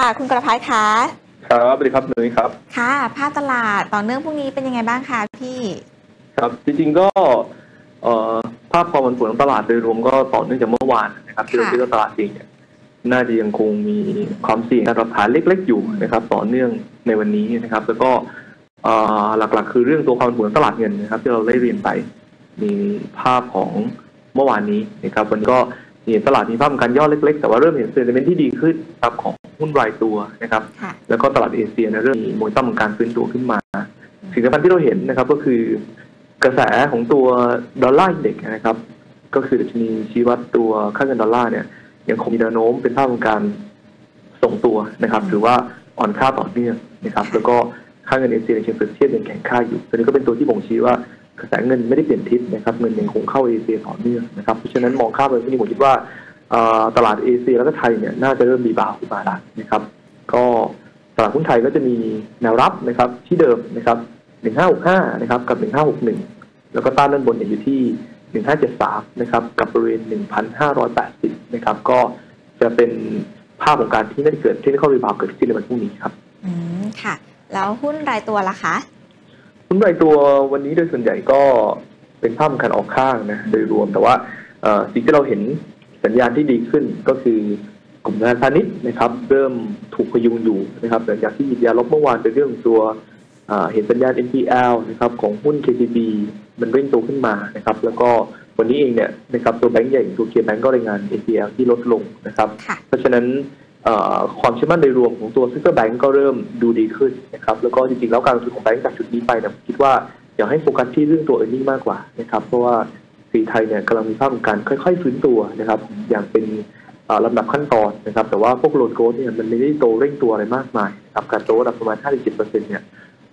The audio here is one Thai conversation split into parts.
ค่ะ คุณกระพัฒน์คะครับสวัสดีครับนุ้ยครับ ค่ะ ภาพตลาดต่อเนื่องพรุ่งนี้เป็นยังไงบ้างคะพี่ ครับจริงๆก็เอ่อภาพความผันผวนของตลาดโดยรวมก็ต่อเนื่องจากเมื่อวานนะครับที่เราค่ะคิดว่าตลาดเองเนี่ยน่าจะยังคงมีความเสี่ยงการปรับฐานเล็ก ๆ อยู่นะครับ ต่อเนื่องในวันนี้นะครับ แล้วก็เอ่อหลักๆ คือเรื่องตัวความผันผวนของตลาดเงินนะครับ ที่เราได้เรียนไปมีภาพของเมื่อวานนี้นะครับวันนี้ก็เห็นตลาดมีภาพของการย่อเล็ก ๆ แต่ว่าเริ่มเห็นเซนติเมนต์ที่ดีขึ้นครับของ หุ้นรายตัวนะครับค่ะแล้วก็ตลาดเอเชียเนยเริ่มมีโมเมนตัมของการฟื้นตัวขึ้นมา สิ่งสำคัญที่เราเห็นนะครับก็คือกระแสของตัวดอลลาร์อินเด็กซ์นะครับ ก็คือดัชนีชี้วัดตัวค่าเงินดอลลาร์เนี่ยยังคงมีแนวโน้มเป็นภาพของการส่งตัวนะครับอืมหรือว่าอ่อนค่าต่อเนื่องนะครับ แล้วก็ค่าเงินเอเชียในเชิงเปรียบเทียบยังแข็งค่าอยู่ตัวนี้ก็เป็นตัวที่บ่งชี้ว่ากระแสเงินไม่ได้เปลี่ยนทิศนะครับเงินยังคงเข้าเอเชียต่อเนื่องนะครับเพราะฉะนั้นมองข้ามไปที่นี้ผมคิดว่าเอ่อ ตลาดเอเชียแล้วก็ไทยเนี่ยน่าจะเริ่มรีบาวด์ขึ้นมาแล้วนะครับ ก็ตลาดหุ้นไทยก็จะมีแนวรับนะครับ ที่เดิมนะครับ 1565 นะครับ กับ 1561 แล้วก็ต้านด้านบนเนี่ยอยู่ที่ 1573 นะครับ กับบริเวณ 1580 นะครับ ก็จะเป็นภาพของการที่น่าจะเกิดที่ได้เข้ารีบาวด์เกิดขึ้นในวันพรุ่งนี้ครับ อืม ค่ะ แล้วหุ้นรายตัวล่ะคะ หุ้นรายตัววันนี้โดยส่วนใหญ่ก็เป็นภาพของการออกข้างนะ โดยรวมแต่ว่าเอ่อสิ่งที่เราเห็น สัญญาณที่ดีขึ้นก็คือกลุ่มงานพาณิชย์นะครับ เริ่มถูกพยุงอยู่นะครับหลังจากที่หยิบยาลบเมื่อวานเป็นเรื่องของตัวเอ่อเห็นสัญญาณ NPL นะครับของหุ้น KTB มันเร่งตัวขึ้นมานะครับ แล้วก็วันนี้เองเนี่ยนะครับตัวแบงก์ใหญ่อย่างตัวเคแบงก์ก็รายงาน NPL ที่ลดลงนะครับค่ะเพราะฉะนั้นเอ่อความเชื่อมั่นโดยรวมของตัวซิสเตอร์แบงก์ก็เริ่มดูดีขึ้นนะครับ แล้วก็จริงๆแล้วการลงทุนของแบงก์จากจุดนี้ไปเนี่ยผมคิดว่าอยากให้โฟกัสที่เรื่องตัว e a r n i n g มากกว่านะครับ เพราะว่า สีไทยเนี่ยกำลังมีภาพของการค่อย ๆ ฟื้นตัวนะครับ อย่างเป็นลำดับขั้นตอนนะครับ แต่ว่าพวกโลนโกดเนี่ยมันไม่ได้โตเร่งตัวอะไรมากมายนะครับการโตระดับประมาณ5-10%เนี่ย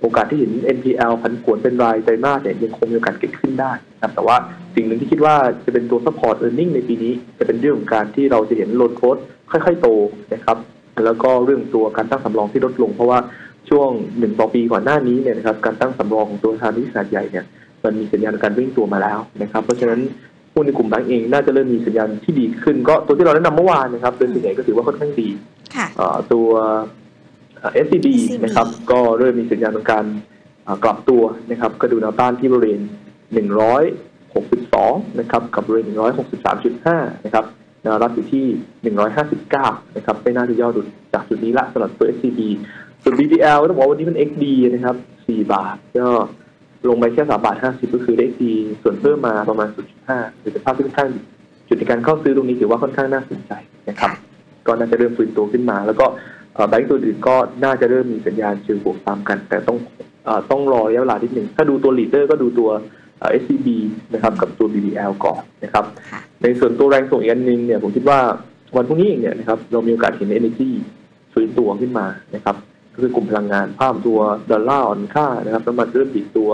โอกาสที่เห็น NPL พันผวนเป็นรายไตรมาสเนี่ยยังคงมีโอกาสเกิดขึ้นได้นะครับแต่ว่าสิ่งหนึ่งที่คิดว่าจะเป็นตัว support earning ในปีนี้ จะเป็นเรื่องของการที่เราจะเห็นโลนโกดค่อย ๆ โตนะครับแล้วก็เรื่องตัวการตั้งสำรองที่ลดลง เพราะว่าช่วงหนึ่งต่อปีก่อนหน้านี้เนี่ยนะครับการตั้งสำรองของตัวธนาคารขนาดใหญ่เนี่ย มันมีสัญญาณการวิ่งตัวมาแล้วนะครับ เพราะฉะนั้นหุ้นในกลุ่มแบงก์เองน่าจะเริ่มมีสัญญาณที่ดีขึ้น ก็ตัวที่เราแนะนำเมื่อวานนะครับโดยส่วนใหญ่ก็ถือว่าค่อนข้างดีค่ะเอ่อตัวเอ่อ SCB SCB นะครับก็เริ่มมีสัญญาณของการเอ่อกลับตัวนะครับก็ดูแนวต้านที่บริเวณ 162 นะครับกับบริเวณ 163.5 นะครับแนวรับอยู่ที่ 159 นะครับไม่น่าจะย่อดุลจากจุดนี้ละสำหรับตัว SCB ส่วน BBL ต้องบอกว่าวันนี้มัน XD นะครับ 4 บาทก็ ลงไปแค่3บาท50ก็คือได้ XD ส่วนเพิ่มมาประมาณ 0.5หรือเป็นภาพที่ค่อนข้างจุดในการเข้าซื้อตรงนี้ถือว่าค่อนข้างน่าสนใจนะครับ ก็น่าจะเริ่มฟื้นตัวขึ้นมา แล้วก็เอ่อแบงก์ตัวอื่นก็น่าจะเริ่มมีสัญญาณเชิงบวกตามกัน แต่ต้องเออต้องรอระยะเวลานิดหนึ่งถ้าดูตัวลีดเดอร์ก็ดูตัวเอ่อ SCB นะครับกับตัว BBL ก่อนนะครับค่ะในส่วนตัวแรงส่งอีกอันหนึงเนี่ยผมคิดว่าวันพรุ่งนี้เองเนี่ยนะครับเรามีโอกาสเห็น Energy ฟื้นตัวขึ้นมานะครับ ก็คือกลุ่มพลังงานภาพตัวดอลลาร์อ่อนค่านะครับน้ำมันเริ่มดีดตัว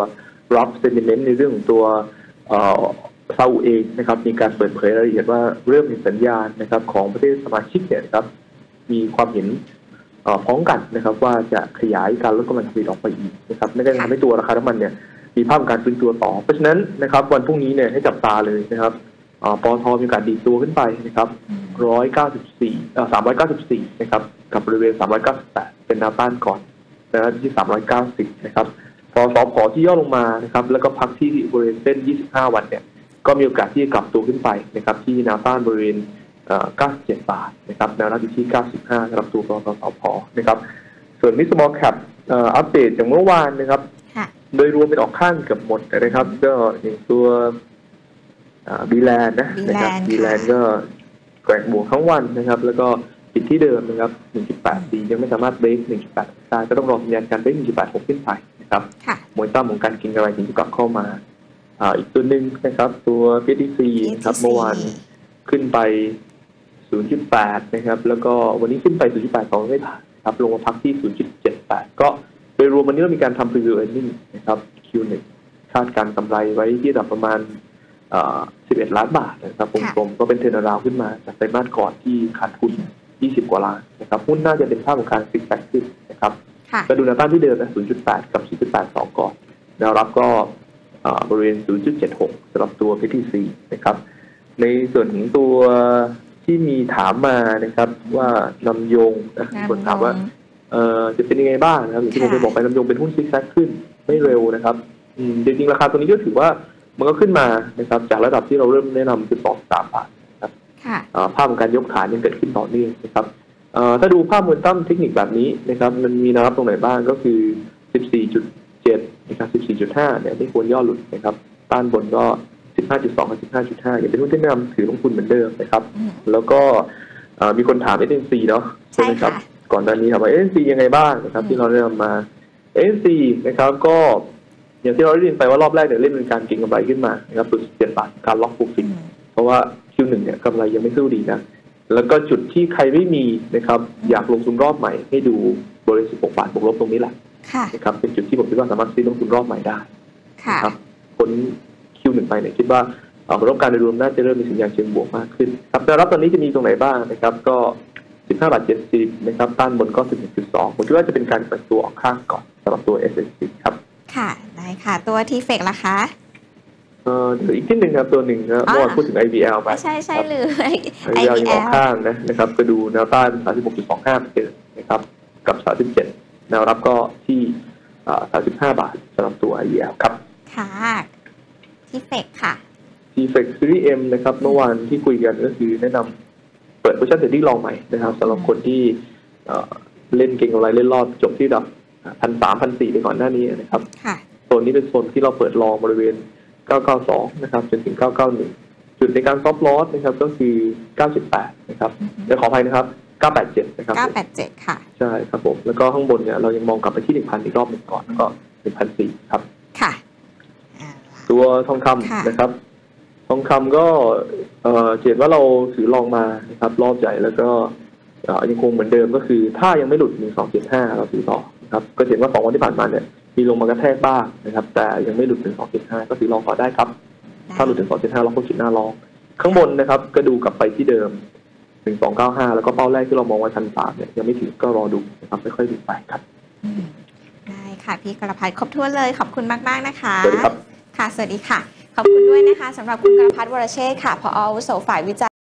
รับเซนิเมนต์ในเรื่องของตัวเซาอุเองนะครับมีการเปิดเผยรายละเอียดว่าเริ่มมีสัญญาณนะครับของประเทศสมาชิกเนี่ยครับมีความเห็นพ้องกันนะครับว่าจะขยายการลดกำลังผลิตออกไปอีกนะครับไม่ได้ทำให้ตัวราคาน้ำมันเนี่ยมีภาพการฟื้นตัวต่อ เพราะฉะนั้นนะครับวันพรุ่งนี้เนี่ยให้จับตาเลยนะครับอ่อปอทมีกาสดีตัวขึ้นไปนะครับ194เอ่อ394นะครับกับบริเวณ398เป็ นแนวต้านก่อนนะครับที่ 390 นะครับ พอสอพอที่ย่อลงมานะครับ แล้วก็พักที่บริเวณเส้น 25 วันเนี่ย ก็มีโอกาสที่จะกลับตัวขึ้นไปนะครับ ที่แนวต้านบริเวณเอ่อ97 บาทนะครับ แนวรับอยู่ที่ 95สำหรับตัวปอทสอพอนะครับ ส่วนมิสมอลแคปอัปเดตจากเมื่อวานนะครับค่ะโดยรวมเป็นออกข้างเกือบหมดนะครับ ก็อย่างตัวบีแลนนะนะครับ Beeline บีแลนค่ะก็แกว่งบวกทั้งวันนะครับ แล้วก็ ปิดที่เดิมนะครับ 1.84ยังไม่สามารถเบรก1.8ได้ก็ต้องรอสัญญาณการเบรก1.86 ขึ้นไปนะครับค่ะมวยตั้มของการกินกำไรถึงจะกลับเข้ามาอ่าอีกตัวหนึ่งนะครับ ตัว PTC นะครับเมื่อวานขึ้นไป 0.8 นะครับ แล้วก็วันนี้ขึ้นไป 0.82ไม่ผ่านครับลงมาพักที่ 0.78 ก็โดยรวมวันนี้เรามีการทำ preview earning นะครับ Q1 คาดการณ์กำไรไว้ที่ระดับประมาณเอ่อ11 ล้านบาทนะครับกค่ะลมๆก็เป็นเทรนราวขึ้นมาจากไตรมาสก่อนที่ขาดทุน 20 กว่าล้านนะครับหุ้นน่าจะเป็นภาพของการฟิกแฟกขึ้นนะครับค่ะก็ดูแนวต้านที่เดิมนะ 0.8 กับ 0.82 ก่อนแนวรับก็เอ่อบริเวณ 0.76สำหรับตัว PTC นะครับ ในส่วนของตัวที่มีถามมานะครับว่านำโยงนะมีคนถามว่าเอ่อจะเป็นยังไงบ้างนะครับอย่างที่ผมค่ะเคยบอกไปนำโยงเป็นหุ้นซิกแซกขึ้นไม่เร็วนะครับอืมจริงๆราคาตัวนี้ก็ถือว่ามันก็ขึ้นมานะครับจากระดับที่เราเริ่มแนะนำคือสองสามบาทค่ะอ่า ภาพของการยกฐานยังเกิดขึ้นต่อเนื่องนะครับเอ่อถ้าดูภาพมวลตั้มเทคนิคแบบนี้นะครับ มันมีแนวรับตรงไหนบ้างก็คือ 14.7 นะครับ 14.5 เนี่ยไม่ควรย่อหลุดนะครับต้านบนก็ 15.2 กับ 15.5ยังเป็นหุ้นที่แนะนำถือลงทุนเหมือนเดิมนะครับอืมแล้วก็เอ่อมีคนถาม SNC เนาะใช่ไหมครัค่ะก่อนหน้านี้ถามว่า SNC ยังไงบ้างนะครับอืมที่เราได้นำมา SNC นะครับก็อย่างที่เราได้ยินไปว่ารอบแรกเนี่ยเล่นเป็นการเก็งกำไรขึ้นมานะครับสุดเจ็ดบาทการล็อกปูฟิอืกมเพราะว่า Q1 เนี่ยกำไรยังไม่สู้ดีนะ แล้วก็จุดที่ใครไม่มีนะครับ อยากลงทุนรอบใหม่ ให้ดูบริษัท16บาทบวกลบตรงนี้แหละค่ะนะครับเป็นจุดที่ผมคิดว่าสามารถซื้อลงทุนรอบใหม่ได้ค่ะครับพ้น Q1 ไปเนี่ยคิดว่าเอ่อผลประกอบการโดยรวมน่าจะเริ่มมีสัญญาณเชิงบวกมากขึ้นครับแนวรับตอนนี้จะมีตรงไหนบ้างนะครับ ก็15บาท70นะครับต้านบนก็11.2ผมคิดว่าจะเป็นการแกว่งตัวออกข้างก่อนสำหรับตัว s s c ครับค่ะได้ค่ะ ตัวทีเฟกล่ะคะ เอ่อเดี๋ยวอีกที่หนึ่งครับตัวหนึ่งนะเมื่อวานพูดถึง IBL ไปไม่ใช่ใช่หรือไอเดียยังออกข้างนะนะครับก็ดูแนวต้าน 36.25เหมือนเดิมนะครับกับ 37 แนวรับก็ที่อ่า35 บาทสำหรับตัว IEL ครับ ค่ะ ทีเฟกค่ะ t f e x Series M นะครับเมื่อวานที่คุยกันก็คือแนะนำเปิด position trading ลองใหม่นะครับสำหรับคนที่เอ่อเล่นเก่งกำไรเล่นรอบจบที่ระดับพันสามพันสี่ไปก่อนหน้านี้นะครับค่ะโซนนี้เป็นโซนที่เราเปิดลองบริเวณ 992 นะครับ จนถึง 991 จุดในการซอฟต์ลอสนะครับก็คือ 98 นะครับอือฮึเดี๋ยวขออภัยนะครับ 987 นะครับ 987 ค่ะ ใช่ครับผม แล้วก็ข้างบนเนี่ยเรายังมองกลับไปที่ 1,000 อีกรอบหนึ่งก่อน แล้วก็ 1,004 ครับ ค่ะอ่าตัวทองคค่ะำนะครับ ทองคำก็เอ่อเห็นว่าเราถือลองมานะครับ รอบใหญ่แล้วก็เอ่อยังคงเหมือนเดิมก็คือ ถ้ายังไม่หลุด 1275 เราถือต่อนะครับ ก็เห็นว่าสองวันที่ผ่านมาเนี่ย มีลงมากระแทกบ้างนะครับ แต่ยังไม่หลุด1275ก็ถือลองต่อได้ครับ ถ้าหลุด1275เราก็คิดหน้าลอง ข้างบนนะครับ ก็ดูกลับไปที่เดิม 1295 แล้วก็เป้าแรกที่เรามองไว้พันสามเนี่ยยังไม่ถึงก็รอดูนะครับค่อยๆดูไปครับอืมได้ค่ะพี่กรพัฒน์ครบถ้วนเลยขอบคุณมากๆนะคะสวัสดีครับค่ะสวัสดีค่ะ ขอบคุณด้วยนะคะสำหรับคุณกรพัฒน์วรเชษฐ์ค่ะพออาวุโสฝ่ายวิจัย